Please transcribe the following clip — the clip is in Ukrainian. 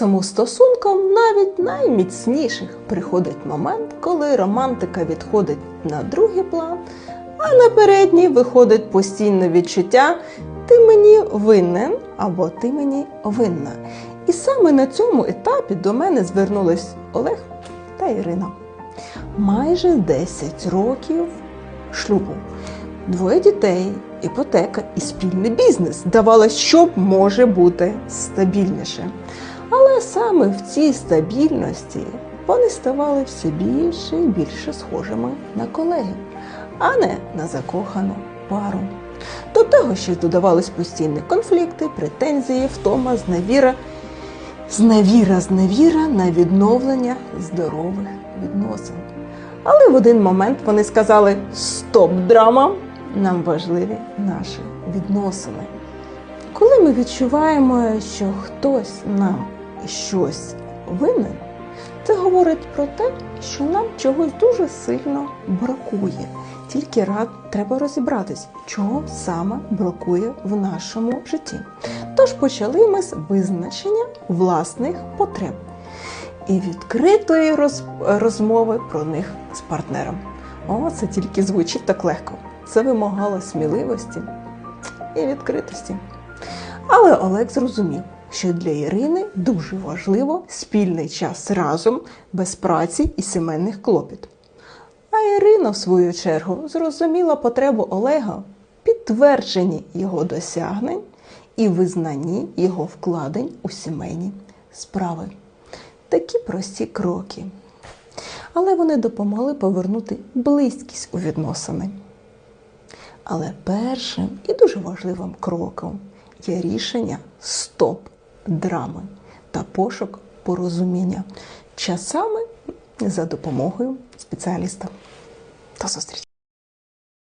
часом у стосункам, навіть найміцніших, приходить момент, коли романтика відходить на другий план, а на передній виходить постійне відчуття ти мені винен або ти мені винна. І саме на цьому етапі до мене звернулись Олег та Ірина. Майже 10 років шлюбу, двоє дітей, іпотека і спільний бізнес. Здавалось, що може бути стабільніше. Саме в цій стабільності вони ставали все більше і більше схожими на колегів, а не на закохану пару. До того ще додавались постійні конфлікти, претензії, втома, зневіра, зневіра, зневіра на відновлення здорових відносин. Але в один момент вони сказали: Стоп, драма! Нам важливі наші відносини. Коли ми відчуваємо, що хтось нам щось винен, це говорить про те, що нам чогось дуже сильно бракує. Тільки рад треба розібратись, чого саме бракує в нашому житті. Тож почали ми з визначення власних потреб і відкритої роз... розмови про них з партнером. О, це тільки звучить так легко. Це вимагало сміливості і відкритості. Але Олег зрозумів, що для Ірини дуже важливо спільний час разом, без праці і сімейних клопіт. А Ірина, в свою чергу, зрозуміла потребу Олега в підтвердженні його досягнень і визнанні його вкладень у сімейні справи. Такі прості кроки. Але вони допомогли повернути близькість у відносини. Але першим і дуже важливим кроком є рішення стоп драми та пошук порозуміння часами за допомогою спеціаліста. До зустрічі!